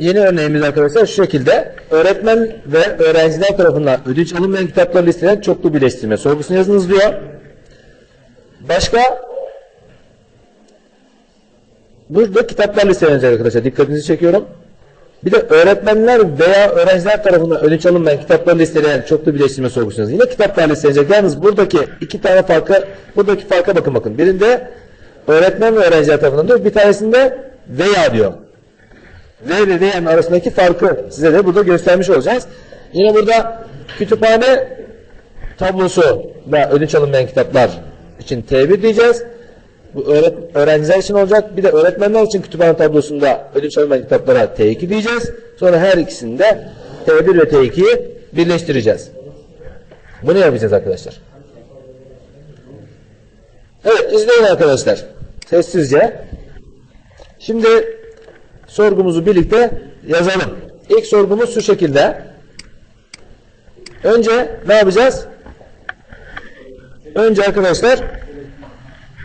yeni örneğimiz arkadaşlar şu şekilde. Öğretmen ve öğrenciler tarafından ödünç alınmayan kitapları listeleyen çoklu birleştirme sorgusunu yazınız diyor. Başka Burada kitaplar listelenecek arkadaşlar. Dikkatinizi çekiyorum. Bir de öğretmenler veya öğrenciler tarafından ödünç alınmayan kitapları listeleyen çoklu birleştirme sorgusunu yazın. Yine kitaplar listelenecek. Yalnız buradaki iki tane farkı, buradaki farka bakın bakın. Birinde öğretmen ve öğrenciler tarafından diyor. Bir tanesinde veya diyor. Ve ve veyanın arasındaki farkı size de burada göstermiş olacağız. Yine burada kütüphane tablosu da ödünç alınmayan kitaplar için T1 diyeceğiz. Bu öğret öğrenciler için olacak. Bir de öğretmenler için kütüphane tablosunda ödünç alınmayan kitaplara T2 diyeceğiz. Sonra her ikisini de T1 ve T2'yi birleştireceğiz. Bunu yapacağız arkadaşlar. Evet izleyin arkadaşlar. Sessizce. Şimdi sorgumuzu birlikte yazalım. İlk sorgumuz şu şekilde. Önce ne yapacağız? Önce arkadaşlar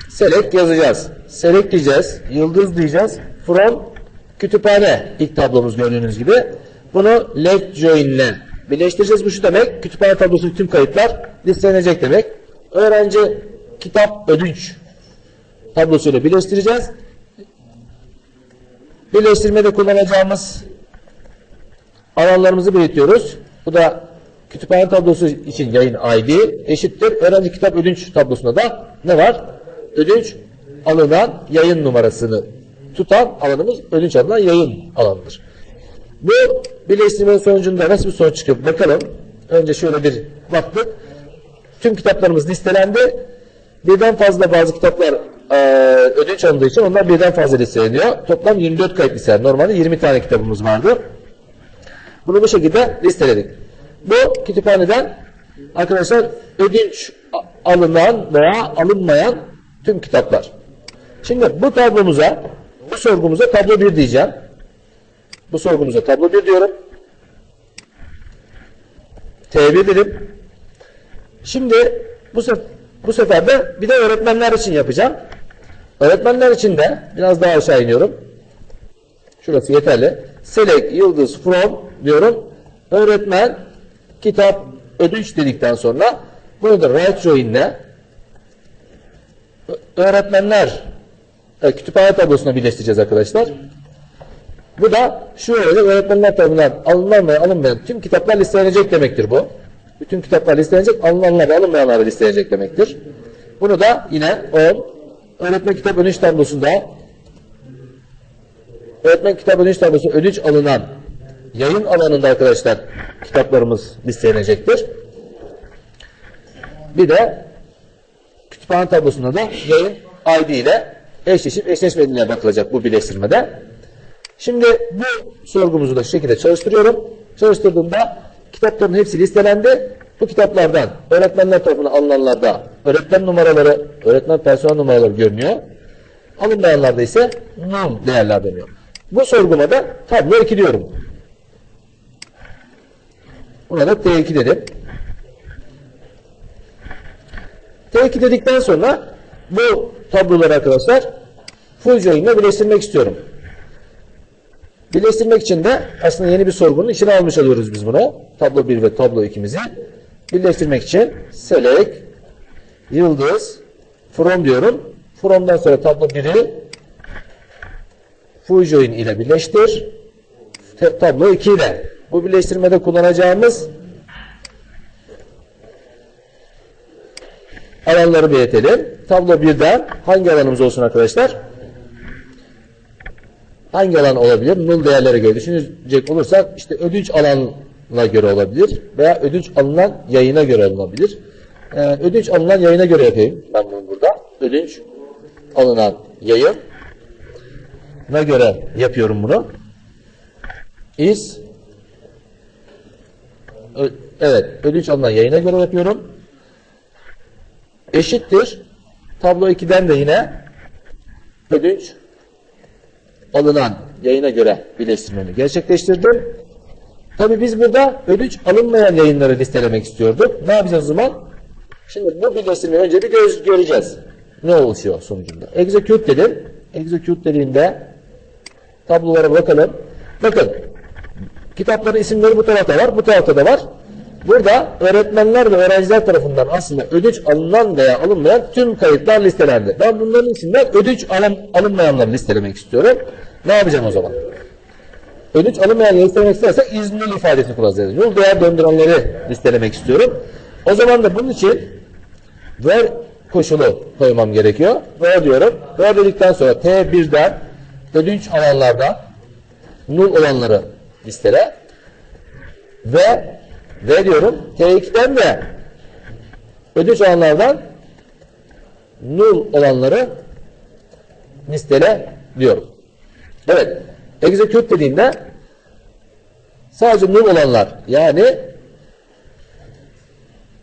select yazacağız. Select diyeceğiz. Yıldız diyeceğiz. From kütüphane ilk tablomuz gördüğünüz gibi. Bunu left join ile birleştireceğiz. Bu şu demek. Kütüphane tablosundaki tüm kayıtlar listelenecek demek. Öğrenci kitap ödünç tablosuyla birleştireceğiz. Birleştirmede kullanacağımız alanlarımızı belirtiyoruz. Bu da kütüphane tablosu için yayın ID eşittir. Öğrenci kitap ödünç tablosunda da ne var? Ödünç alınan yayın numarasını tutan alanımız ödünç alınan yayın alanıdır. Bu birleştirmenin sonucunda nasıl bir sonuç çıkıyor? Bakalım. Önce şöyle bir baktık. Tüm kitaplarımız listelendi. Birden fazla bazı kitaplar e, ödünç alındığı için onlar birden fazla listeleniyor. Toplam 24 kayıt listelendi. Normalde 20 tane kitabımız vardı. Bunu bu şekilde listeledik. Bu kütüphaneden arkadaşlar ödünç alınan veya alınmayan tüm kitaplar. Şimdi bu tablomuza, bu sorgumuza tablo 1 diyeceğim. Bu sorgumuza tablo 1 diyorum. T1 dedim. Şimdi bu, sef bu sefer de bir de öğretmenler için yapacağım. Öğretmenler için de biraz daha aşağı iniyorum. Şurası yeterli. Select yıldız from diyorum. Öğretmen kitap ödünç dedikten sonra bunu da right join'le öğretmenler e, kütüphane tablosuna birleştireceğiz arkadaşlar. Bu da şu öyle öğretmenler tarafından alınan ve alınmayan tüm kitaplar listelenecek demektir bu. Bütün kitaplar listelenecek, alınanlar ve alınmayanlar listelenecek demektir. Bunu da yine on öğretmen kitap ödünç tablosunda öğretmen kitap ödünç tablosu ödünç alınan yayın alanında arkadaşlar kitaplarımız listelenecektir. Bir de kütüphane tablosunda da yayın ID ile eşleşip eşleşmediğine bakılacak bu birleştirmede. Şimdi bu sorgumuzu da şu şekilde çalıştırıyorum. Çalıştırdığımda kitapların hepsi listelendi. Bu kitaplardan öğretmenler tarafından alınanlarda öğretmen numaraları, öğretmen personel numaraları görünüyor. Alınmayanlarda ise null değerler deniyor. Bu sorguma da tablo 2 diyorum. Buna da T2 dedim. T2 dedikten sonra bu tabloları arkadaşlar full join ile birleştirmek istiyorum. Birleştirmek için de aslında yeni bir sorgunun içine almış alıyoruz biz bunu. Tablo 1 ve tablo 2'mizi. Birleştirmek için select yıldız from diyorum. From'dan sonra tablo 1'i full ile birleştir. Tablo 2 ile. Bu birleştirmede kullanacağımız alanları belirtelim. Tablo 1'den hangi alanımız olsun arkadaşlar? Hangi alan olabilir? Null değerlere göre düşünecek olursak işte ödünç alanına göre olabilir veya ödünç alınan yayına göre olabilir. Ee, ödünç alınan yayına göre yapayım ben bunu burada. Ödünç alınan yayın ne göre yapıyorum bunu? Is Ö- evet ödünç alınan yayına göre yapıyorum. Eşittir. Tablo 2'den de yine ödünç alınan yayına göre birleştirmemi gerçekleştirdim. Tabi biz burada ödünç alınmayan yayınları listelemek istiyorduk. Ne yapacağız o zaman? Şimdi bu birleştirmeyi önce bir göz göreceğiz. Ne oluşuyor sonucunda? Execute dedim. Execute dediğimde tablolara bakalım. Bakın kitapların isimleri bu tarafta var, bu tarafta da var. Burada öğretmenler ve öğrenciler tarafından aslında ödünç alınan veya alınmayan tüm kayıtlar listelendi. Ben bunların içinden ödünç alın, alınmayanları listelemek istiyorum. Ne yapacağım o zaman? Ödünç alınmayanları listelemek istersek iznli ifadesini kullanacağız. Yol değer döndürenleri listelemek istiyorum. O zaman da bunun için ver koşulu koymam gerekiyor. Ver diyorum. Ver dedikten sonra T1'den ödünç alanlardan nul olanları listele ve ve diyorum T2'den de ödünç alanlardan nul olanları listele diyorum. Evet. Execute dediğimde sadece nul olanlar yani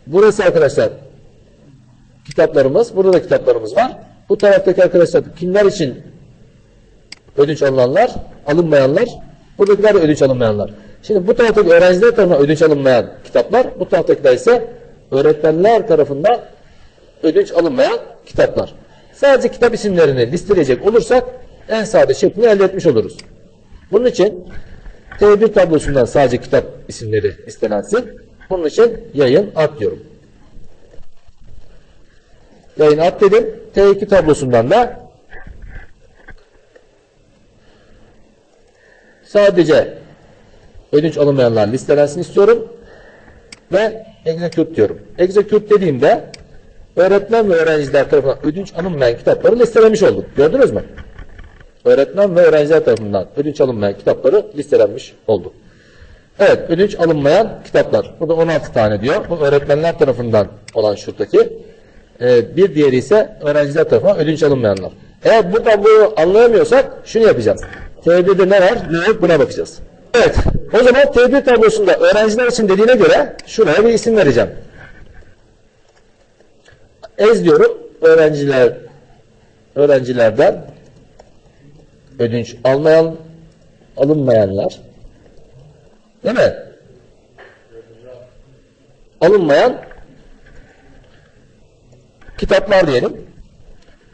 burası arkadaşlar kitaplarımız. Burada da kitaplarımız var. Bu taraftaki arkadaşlar kimler için ödünç alınanlar, alınmayanlar. Buradakiler de ödünç alınmayanlar. Şimdi bu taraftaki öğrenciler tarafından ödünç alınmayan kitaplar, bu taraftakiler ise öğretmenler tarafından ödünç alınmayan kitaplar. Sadece kitap isimlerini listeleyecek olursak en sade şeklini elde etmiş oluruz. Bunun için T1 tablosundan sadece kitap isimleri listelensin. Bunun için yayın at diyorum. Yayın at dedim. T2 tablosundan da sadece ödünç alınmayanlar listelensin istiyorum ve execute diyorum. Execute dediğimde öğretmen ve öğrenciler tarafından ödünç alınmayan kitapları listelemiş olduk. Gördünüz mü? Öğretmen ve öğrenciler tarafından ödünç alınmayan kitapları listelenmiş oldu. Evet, ödünç alınmayan kitaplar. Burada 16 tane diyor. Bu öğretmenler tarafından olan şuradaki. Bir diğeri ise öğrenciler tarafından ödünç alınmayanlar. Eğer buradan bunu anlayamıyorsak şunu yapacağız. T1'de ne var, ne yok buna bakacağız. Evet, o zaman T1 tablosunda öğrenciler için dediğine göre şuraya bir isim vereceğim. Ez diyorum, öğrenciler öğrencilerden ödünç almayan alınmayanlar değil mi? Alınmayan kitaplar diyelim.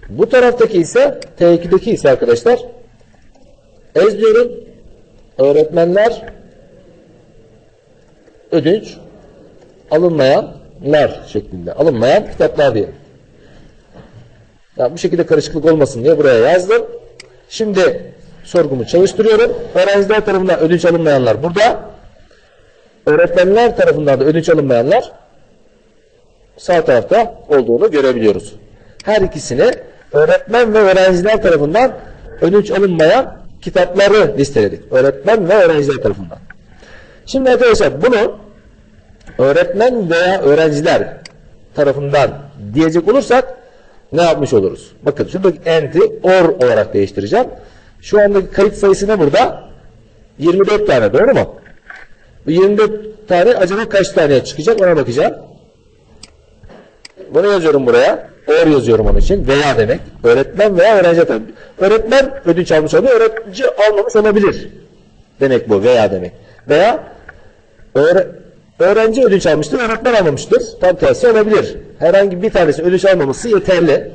Bu taraftaki ise T2'deki ise arkadaşlar ez öğretmenler ödünç alınmayanlar şeklinde alınmayan kitaplar diyelim. Ya bu şekilde karışıklık olmasın diye buraya yazdım. Şimdi sorgumu çalıştırıyorum. Öğrenciler tarafından ödünç alınmayanlar burada. Öğretmenler tarafından da ödünç alınmayanlar sağ tarafta olduğunu görebiliyoruz. Her ikisini öğretmen ve öğrenciler tarafından ödünç alınmayan kitapları listeledik. Öğretmen ve öğrenciler tarafından. Şimdi arkadaşlar bunu öğretmen veya öğrenciler tarafından diyecek olursak ne yapmış oluruz? Bakın şuradaki entry or olarak değiştireceğim. Şu andaki kayıt sayısı ne burada? 24 tane doğru mu? Bu 24 tane acaba kaç tane çıkacak ona bakacağım. Bunu yazıyorum buraya. Or yazıyorum onun için. Veya demek. Öğretmen veya öğrenci tabii. Öğretmen ödünç almış oluyor. Öğrenci almamış olabilir. Demek bu. Veya demek. Veya öğre öğrenci ödünç almıştır. Öğretmen almamıştır. Tam tersi olabilir. Herhangi bir tanesi ödünç almaması yeterli.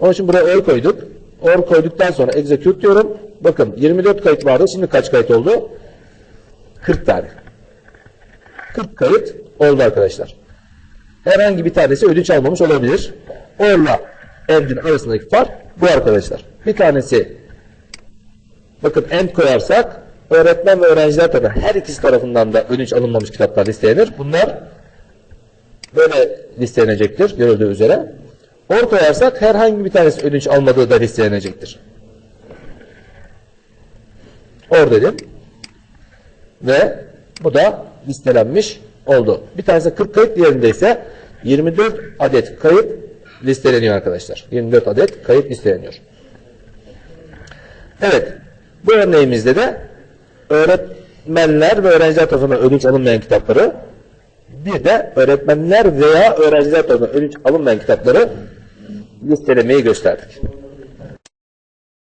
Onun için buraya or koyduk. Or koyduktan sonra execute diyorum. Bakın 24 kayıt vardı. Şimdi kaç kayıt oldu? 40 tane. 40 kayıt oldu arkadaşlar. Herhangi bir tanesi ödünç almamış olabilir. Orla end'in arasındaki fark bu arkadaşlar. Bir tanesi bakın end koyarsak öğretmen ve öğrenciler tarafından her ikisi tarafından da ödünç alınmamış kitaplar listelenir. Bunlar böyle listelenecektir görüldüğü üzere. Or koyarsak herhangi bir tanesi ödünç almadığı da listelenecektir. Or dedim. Ve bu da listelenmiş oldu. Bir tanesi 40 kayıt diğerinde ise 24 adet kayıt listeleniyor arkadaşlar. 24 adet kayıt listeleniyor. Evet. Bu örneğimizde de öğretmenler ve öğrenciler tarafından ödünç alınmayan kitapları bir de öğretmenler veya öğrenciler tarafından ödünç alınmayan kitapları listelemeyi gösterdik.